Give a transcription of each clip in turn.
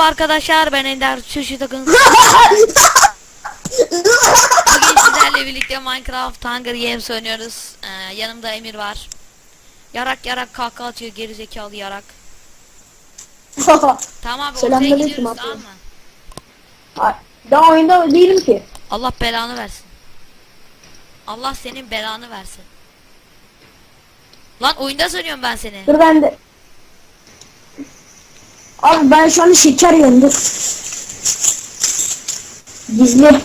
Merhaba arkadaşlar ben Ender Sushi Takın. Bugün sizlerle birlikte Minecraft Hunger Games oynuyoruz. Ee, yanımda Emir var. Yarak yarak kahkaha atıyor gerizekalı yarak. Tamam abi ortaya gidiyoruz tamam mı? Daha oyunda değilim ki. Allah belanı versin. Allah senin belanı versin. Lan oyunda sanıyorum ben seni. Dur ben de. Abi ben şu an şeker yiyorum. Gizli.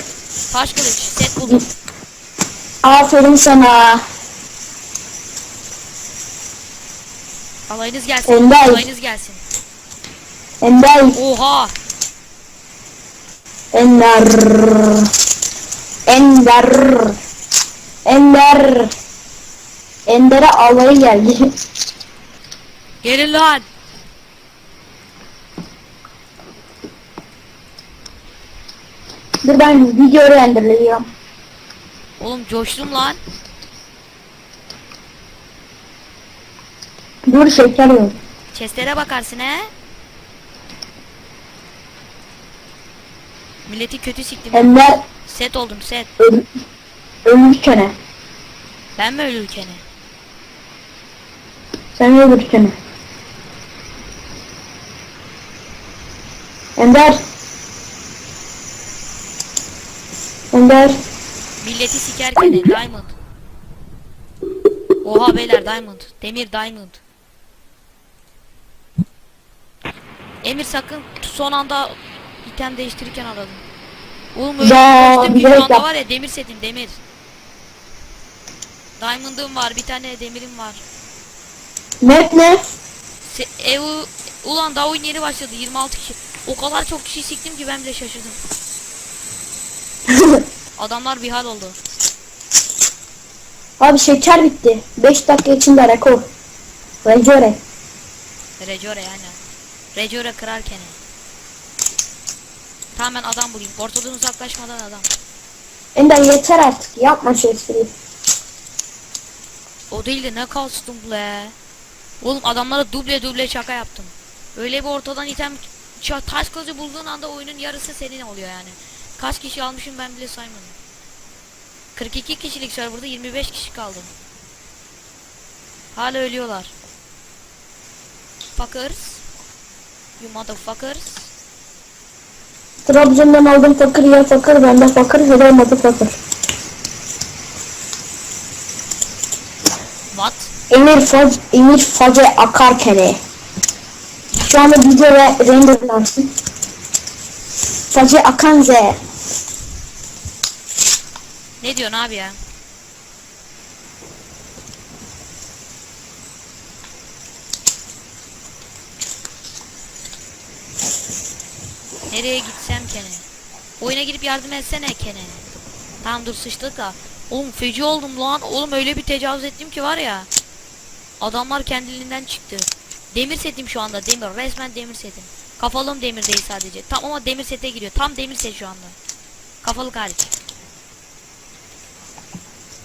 Taş kılıç set buldum. Aferin sana. Alayınız gelsin. Ender. Alayınız gelsin. Ender. Oha. Ender. Ender. Ender. Ender'e alayı geldi. Gelin lan. Dur ben video renderliyorum. Oğlum coştum lan. Dur şeker yiyorum. Chestlere bakarsın he. Milleti kötü siktim. Ender Set oldum set. öl ölürken. Ben mi ölürken? Sen ölürken. Ender. Ender. Milleti sikerken diamond. Oha beyler diamond. Demir diamond. Emir sakın son anda item değiştirirken aradım. Oğlum öyle Ya, şu anda var ya demir setim demir. Diamond'ım var bir tane demirim var. Net ne? Se ev ulan daha oyun yeni başladı 26 kişi. O kadar çok kişi siktim ki ben bile şaşırdım. Adamlar bir hal oldu. Abi şeker bitti. 5 dakika içinde rekor. Recore. Recore yani. Recore kırarken. Tamam ben adam bulayım. Ortadan uzaklaşmadan adam. Ender yeter artık. Yapma şu espriyi. O değil de ne kastım ble. Oğlum adamlara duble duble şaka yaptım. Öyle bir ortadan item taş kılıcı bulduğun anda oyunun yarısı senin oluyor yani. Kaç kişi almışım ben bile saymadım. 42 kişilik serverda 25 kişi kaldı. Hala ölüyorlar. Fuckers. You motherfuckers. Trabzon'dan aldım fakir ya fakir. Ben de fakir. Veremedim fakir. What? Emir fac, Emir face akarken. Şu anda video ve renderlansın. Face akan Z. Ne diyorsun abi ya? Nereye gitsem kene? Oyuna girip yardım etsene kene. Tamam dur sıçtık da. Oğlum feci oldum lan. Oğlum öyle bir tecavüz ettim ki var ya. Adamlar kendiliğinden çıktı. Demir setim şu anda demir. Resmen demir setim. Kafalım demir değil sadece. Tam ama demir sete giriyor. Tam demir set şu anda. Kafalık hariç.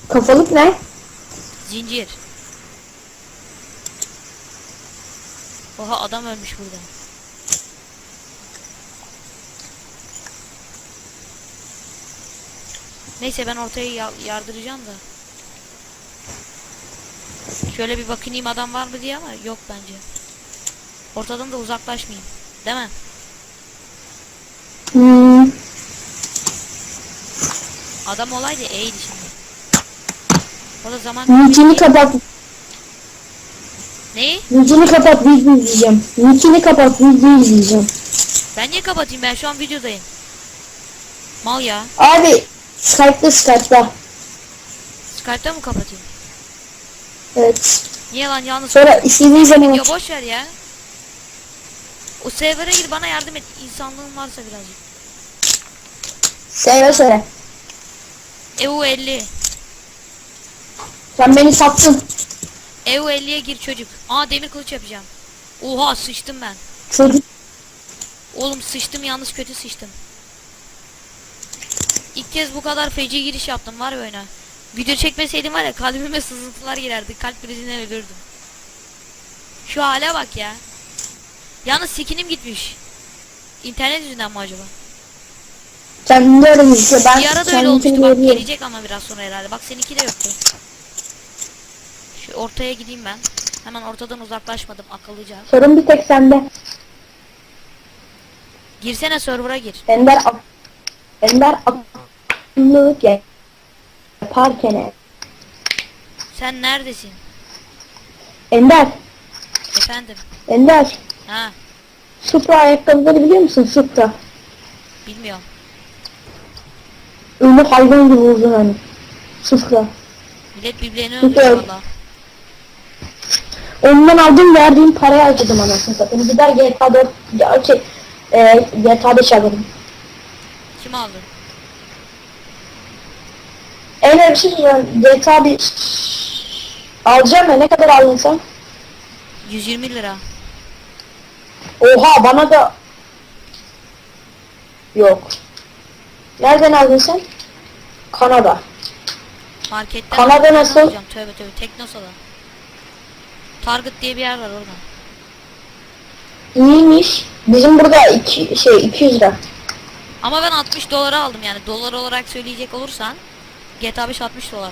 Kafalık ne? Zincir. Oha adam ölmüş burada. Neyse ben ortaya ya- yardıracağım da. Şöyle bir bakınayım adam var mı diye ama yok bence. Ortadan da uzaklaşmayayım. Değil mi? Hmm. Adam olaydı iyiydi şimdi. O da zaman... Nickini kapat. Neyi? Nickini kapat video izleyeceğim. Nickini kapat video izleyeceğim. Ben niye kapatayım ben şu an videodayım. Mal ya. Abi Skype'da Skype'da. Skype'ta mı kapatayım? Evet. Niye lan yalnız Sonra istediğin zaman aç. boş ver ya. O server'a gir bana yardım et. İnsanlığın varsa birazcık. Söyle söyle. EU 50. Sen beni sattın. EU 50'ye gir çocuk. Aa demir kılıç yapacağım. Oha sıçtım ben. Çocuk. Oğlum sıçtım yalnız kötü sıçtım. İlk kez bu kadar feci giriş yaptım var ya oyuna. Video çekmeseydim var ya kalbime sızıntılar girerdi. Kalp krizinden ölürdüm. Şu hale bak ya. Yalnız skinim gitmiş. internet yüzünden mi acaba? Kendinde öyle gözüküyor. Ben Bir ara da öyle olmuştu bak gelecek ama biraz sonra herhalde. Bak seninki de yoktu. Şu ortaya gideyim ben. Hemen ortadan uzaklaşmadım akıllıca. Sorun bir tek sende. Girsene server'a gir. Ender Ender akıllılık ya- yaparken Sen neredesin? Ender Efendim. Ender Ha Supra ayakkabıları biliyor musun Supra? bilmiyorum. Ünlü hayvan gibi uzun hani. Supra. Millet birbirlerini öldürüyor valla. Ondan aldığım verdiğim parayı harcadım anasını satayım. Gider GTA 4 gerçek e, GTA 5 alırım. Kim aldı? Eğer bir şey söyleyeceğim. GTA 1 alacağım ya ne kadar aldın sen? 120 lira. Oha bana da yok. Nereden aldın sen? Kanada. Marketten Kanada nasıl? alacağım. Tövbe tövbe Teknosa'da. Target diye bir yer var orada. İyiymiş. Bizim burada iki, şey 200 lira. Ama ben 60 dolara aldım yani dolar olarak söyleyecek olursan GTA 5 60 dolar.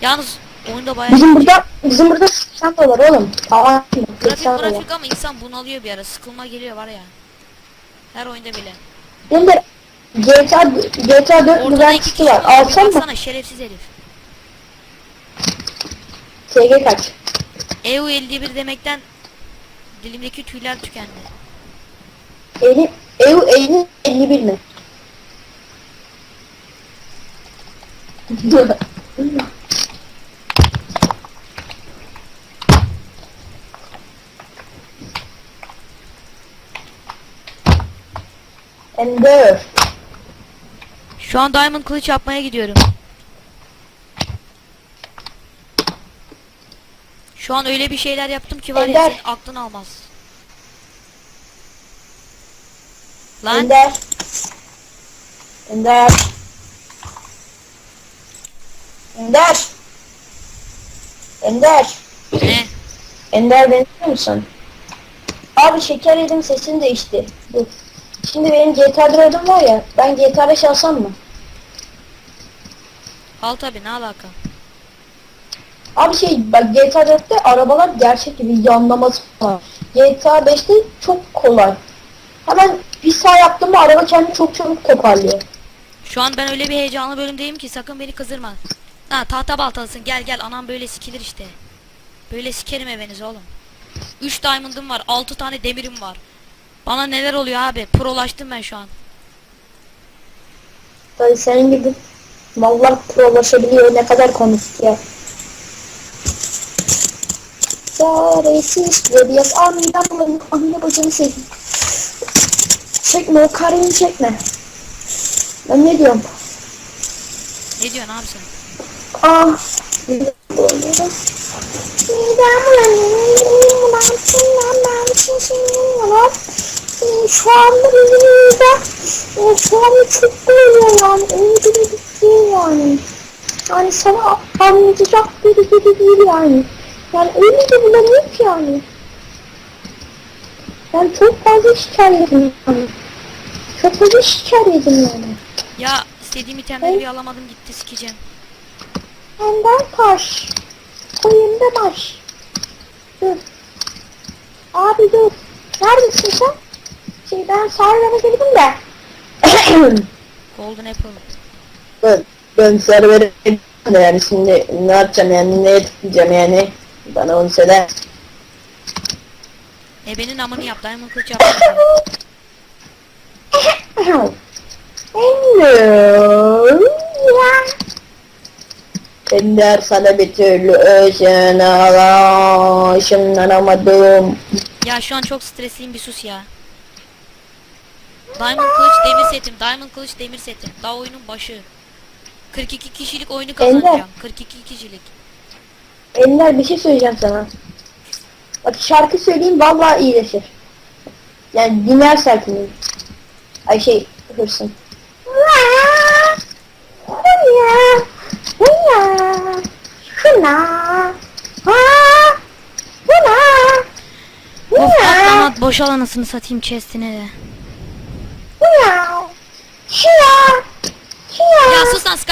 Yalnız oyunda bayağı Bizim burada bizim burada 80 dolar oğlum. Tamam. grafik 80 dolar. grafik ama insan bunalıyor bir ara sıkılma geliyor var ya. Her oyunda bile. Benim de GTA GTA 4 Ortada iki güvenlisi kişi var. Alsam mı? Baksana şerefsiz herif. SG kaç? EU 51 demekten dilimdeki tüyler tükendi. 50 EU 50 51 mi? Ender. Şu an diamond kılıç yapmaya gidiyorum. Şu an öyle bir şeyler yaptım ki var ya Ender. senin aklın almaz. Lan Ender. Ender. Ender. Ender. ne? Ender beni musun? Abi şeker yedim sesin değişti. Dur. Şimdi benim GTA 4 var ya. Ben GTA 5 alsam mı? Al tabi ne alaka? Abi şey bak GTA 4'te arabalar gerçek gibi yanlaması var. GTA 5'te çok kolay. Hemen bir sağ yaptım mı araba kendini çok çabuk toparlıyor. Şu an ben öyle bir heyecanlı bölümdeyim ki sakın beni kızdırma. Ha tahta baltalısın gel gel anam böyle sikilir işte. Böyle sikerim evinizi oğlum. 3 diamond'ım var 6 tane demirim var. Bana neler oluyor abi prolaştım ben şu an. Tabii senin gibi mallar prolaşabiliyor ne kadar komik ya. Çaresiz ve bir anlamın anne bacını sevdim. Çekme o karını çekme. Ben ne diyorum? Ne diyorsun abi sen? Ah. midem bulanıyor. Midem bulanıyor. Ben senden ben senden Şu anda midemde e, şu anda çok bulanıyor yani. Öyle bir bir şey yani. Yani sana anlatacak bir gibi değil yani. Yani öyle de bulamıyor ki yani. Ben çok fazla şeker yedim yani. Çok fazla şeker yedim yani. Ya istediğim itemleri bir alamadım gitti sikeceğim. Ender taş. Koyunda baş. Dur. Abi dur. Neredesin sen? Şey ben servere girdim de. Golden Apple. ben, ben servere girdim de yani şimdi ne yapacağım yani neye tıklayacağım yani. Bana onu söyle. Ebenin amını yap diamond kılıç yap. Ender. Ender sana bir türlü ışınala, ışınlanamadım. Ya şu an çok stresliyim bir sus ya. Diamond kılıç demir setim. Diamond kılıç demir setim. Daha oyunun başı. 42 kişilik oyunu kazanacağım. 42 kişilik. Ender bir şey söyleyeceğim sana. Bak şarkı söyleyeyim vallahi iyileşir. Yani dinlersen bunu. Ay şey hırsın. Of atlamat boşal anasını satayım chestine de.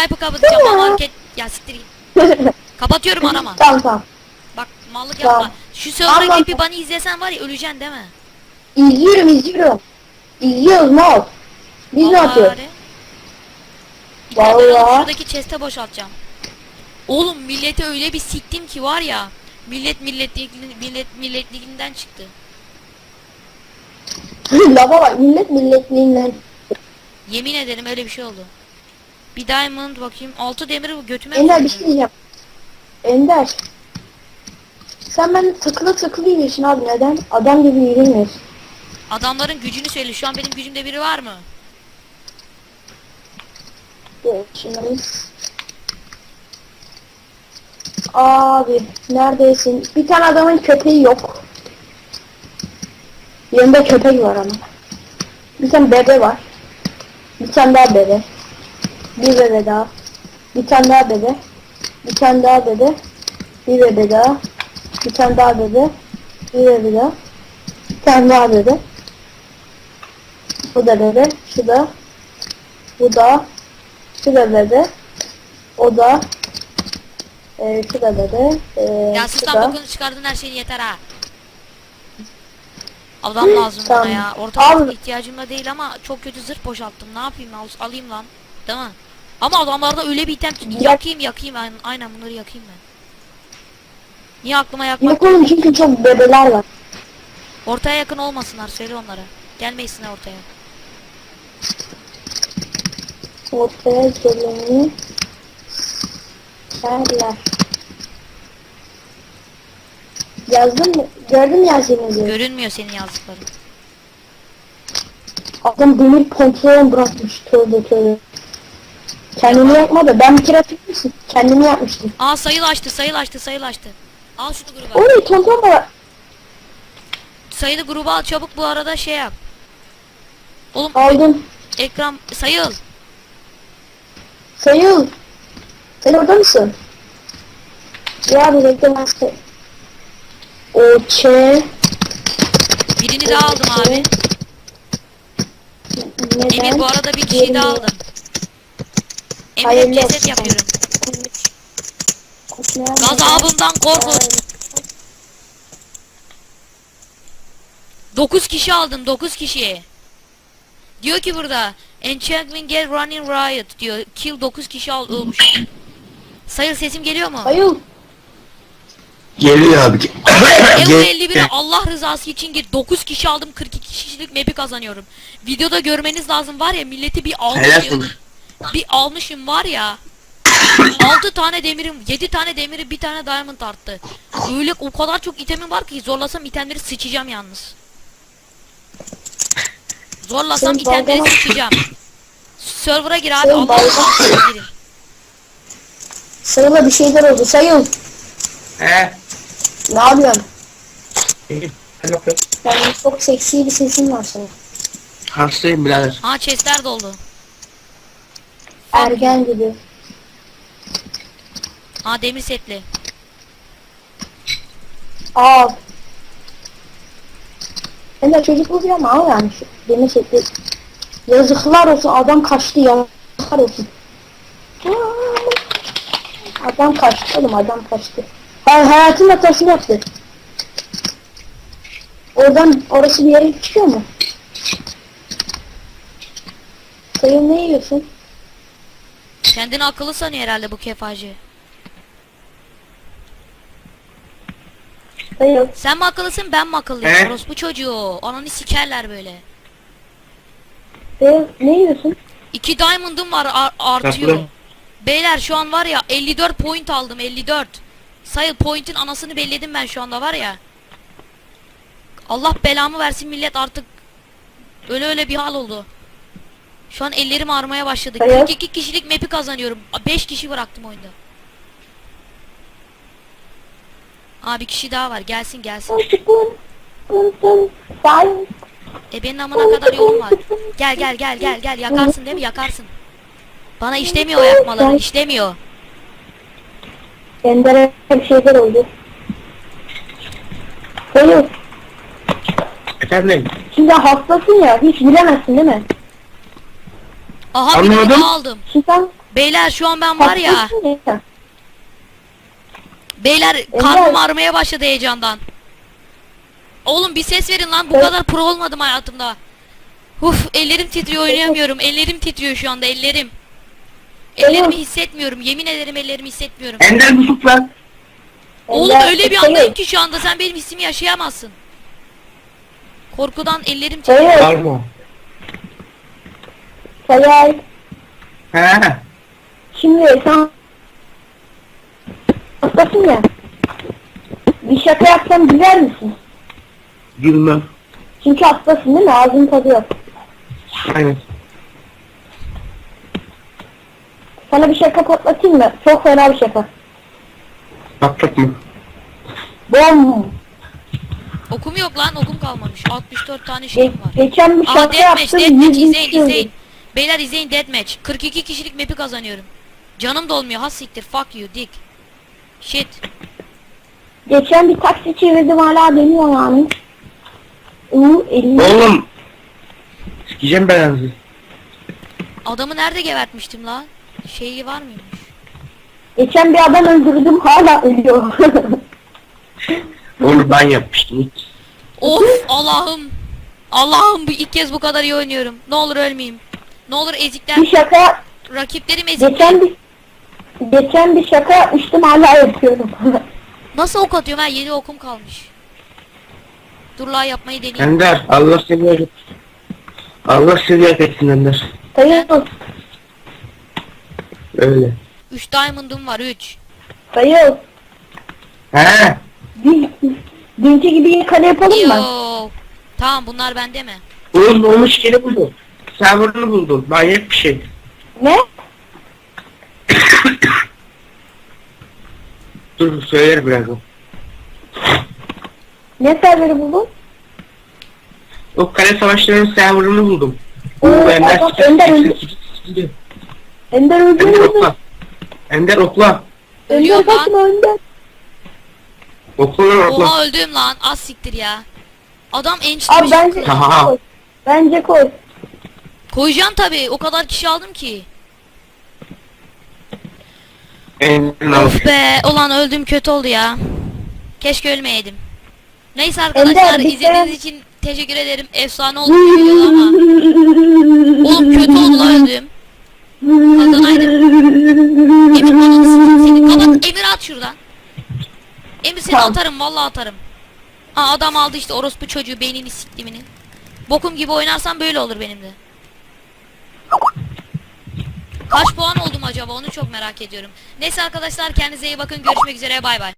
Skype'ı kapatacağım. Bana hareket. Ya siktir git. Kapatıyorum arama. tamam tamam. Bak mallık Tamam. yapma. Şu server'a Tamam. bir bana izlesen var ya öleceksin değil mi? İzliyorum izliyorum. İzliyoruz ne ol? Biz ne Vallahi yapıyoruz? Ben onu Vallahi. şuradaki chest'e boşaltacağım. Oğlum millete öyle bir siktim ki var ya. Millet milletlik millet milletliğinden çıktı. Lafa bak millet milletliğinden. Yemin ederim öyle bir şey oldu. Bir diamond bakayım. Altı demiri götüme Ender bir şey diyeceğim. Ender. Sen ben takılı takılı yürüyorsun abi neden? Adam gibi yürümüyorsun. Adamların gücünü söyle. Şu an benim gücümde biri var mı? Evet, Şunları. Abi neredesin? Bir tane adamın köpeği yok. Yanında köpek var ama. Bir tane bebe var. Bir tane daha bebe. Bir bebe daha. Bir tane daha bebe. Bir tane daha bebe. Bir bebe daha. Bir tane daha bebe. Bir bebe daha. Bir tane daha bebe. Bu da bebe. Şu da. Bu da. Şu da bebe. O da. Ee, şu da bebe. Ee, Ya sizden da. bokunu çıkardın her şeyin yeter ha. Adam lazım Tamam. bana ya. Ortalık Al. ihtiyacım da değil ama çok kötü zırh boşalttım. Ne yapayım al, alayım lan. Değil mi? Ama adamlarda öyle bir item Ya- yakayım yakayım aynen, aynen bunları yakayım ben. Niye aklıma yakmak? Yok oğlum çünkü çok bebeler var. Ortaya yakın olmasınlar söyle onlara. Gelmesinler ortaya. Ortaya geleni verler. Yazdın mı? Gördün mü Yasin'i? Görünmüyor senin yazdıkların. Adam demir pantolon bırakmış. Tövbe tövbe. Kendini yapma da ben bir kere hatırlıyorsun. Kendimi yapmıştım. Aa sayıl açtı sayıl açtı sayıl açtı. Al şunu gruba. Oy tonton da Sayılı gruba al çabuk bu arada şey yap. Oğlum aldım. ekran sayıl. Sayıl. Sen orada mısın? Ya bir bekle ben say- O Ç Birini daha aldım abi. neden? Emir bu arada bir kişiyi daha aldım. Hayırlı ceset olsun. yapıyorum. Koşmayan- Gazabından korkut. 9 kişi aldım 9 kişi. Diyor ki burada Enchantment get running riot diyor. Kill 9 kişi al olmuş. Sayıl sesim geliyor mu? Sayıl. Geliyor abi. Evo Gel- 51'e Allah rızası için gir. 9 kişi aldım 42 kişilik map'i kazanıyorum. Videoda görmeniz lazım var ya milleti bir Helal olsun. Bir almışım var ya. 6 tane demirim, 7 tane demiri, bir tane diamond arttı. Öyle o kadar çok itemim var ki zorlasam itemleri sıçacağım yalnız. Zorlasam Sen itemleri dalgana- sıçacağım. Server'a gir abi Sen için girin. Sayıl'a bir şeyler oldu. Sayıl. He. Ne yapıyorsun? İyi. Hadi bakalım. Yani çok seksi bir sesin var senin. Hastayım birader. Ha chestler doldu. Ergen gibi. Ha demir setli. Aa. Ben de çocuk oluyor ama yani şu demir şekli. Yazıklar olsun adam kaçtı yazıklar olsun. Adam kaçtı oğlum adam kaçtı. Hay hayatın hatasını yaptı. Oradan orası bir yere çıkıyor mu? Sayın ne yiyorsun? Kendini akıllı sanıyor herhalde bu kefacı. Sayın. Sen mi akıllısın ben mi akıllıyım? He? Orospu çocuğu. Ananı sikerler böyle. Sayın ne yiyorsun? İki diamond'ım var ar- artıyor. Tatlım. Beyler şu an var ya 54 point aldım 54. Sayıl point'in anasını belledim ben şu anda var ya. Allah belamı versin millet artık öyle öyle bir hal oldu. Şu an ellerim ağrımaya başladı. Sayıl. 42 kişilik map'i kazanıyorum. 5 kişi bıraktım oyunda. Aa bir kişi daha var. Gelsin gelsin. E benim amına kadar yolum var. Gel gel gel gel gel yakarsın değil mi? Yakarsın. Bana işlemiyor o yakmaları. işlemiyor. Ender'e bir şeyler oldu. Sayın. Efendim. Şimdi hastasın ya hiç bilemezsin değil mi? Aha daha aldım. Sen Beyler şu an ben var ya. Beyler karnım ağrımaya başladı heyecandan. Oğlum bir ses verin lan bu Evet. kadar pro olmadım hayatımda. Uf ellerim titriyor oynayamıyorum. Ellerim titriyor şu anda ellerim. Ellerimi Evet. hissetmiyorum. Yemin ederim ellerimi hissetmiyorum. Ender sus lan. Oğlum Ender, öyle bir andayım ki şu anda sen benim hissimi yaşayamazsın. Korkudan ellerim titriyor. Bağırma. Sayın. He. Şimdi sen hastasın ya. Bir şaka yapsam güler misin? Gülmem. Çünkü hastasın değil mi? Ağzın tadı yok. Aynen. Sana bir şaka patlatayım mı? Çok fena bir şaka. Patlatma. Bom. Okum yok lan okum kalmamış. 64 tane şeyim var. geçen bir Aa şaka deathmatch yaptım. deathmatch yüz izleyin yüz yüz. izleyin. Beyler izleyin deathmatch. 42 kişilik map'i kazanıyorum. Canım dolmuyor has siktir fuck you dick. Shit. Geçen bir taksi çevirdim hala deniyor yani. Uuu elini. Oğlum. Sikeceğim belanızı. Adamı nerede gebertmiştim lan? Şeyi var mıymış? Geçen bir adam öldürdüm hala ölüyor. Onu ben yapmıştım. Of Allah'ım. Allah'ım bu ilk kez bu kadar iyi oynuyorum. Ne olur ölmeyeyim. Ne olur ezikler. bir şaka Rakiplerim ezik. geçen bir geçen bir şaka yapmıştım hala yapıyorum. Nasıl ok atıyorum ha? 7 okum kalmış. Dur la yapmayı deneyeyim. Ender Allah seni yok. Allah seni yok etsin Ender. Sayın Öyle. 3 diamond'um var 3. sayın. He. Dün, dünkü gibi kale yapalım mı? Yo. Tamam bunlar bende mi? Oğlum olmuş yeri buldum. Server'ını buldum. Manyak bir şey. Ne? Dur söylerim birazdan. Ne serveri buldun? O kale savaşlarının server'ını buldum. Oo, Ender siktir, Ender öldü. Ender öldü Ender okla. Ender okla. Ender Ölüyorum lan. kaçma Ender. Okla lan okla. Oha öldüm lan. Az siktir ya. Adam Abi ençlemiş. bence koy. Bence koy. Koyacağım tabi. O kadar kişi aldım ki. Of be. Ulan öldüm kötü oldu ya. Keşke ölmeyeydim. Neyse arkadaşlar Ender, izlediğiniz için teşekkür ederim. Efsane oldu video ama. Oğlum kötü oldu lan öldüm. Kazanaydım. Emir bana senin kapat. Emir at şuradan. Emir seni Tamam. atarım vallahi atarım. Aa adam aldı işte orospu çocuğu beynini siktimini. Bokum gibi oynarsam böyle olur benim de. Kaç puan oldum acaba onu çok merak ediyorum. Neyse arkadaşlar kendinize iyi bakın görüşmek üzere bay bay.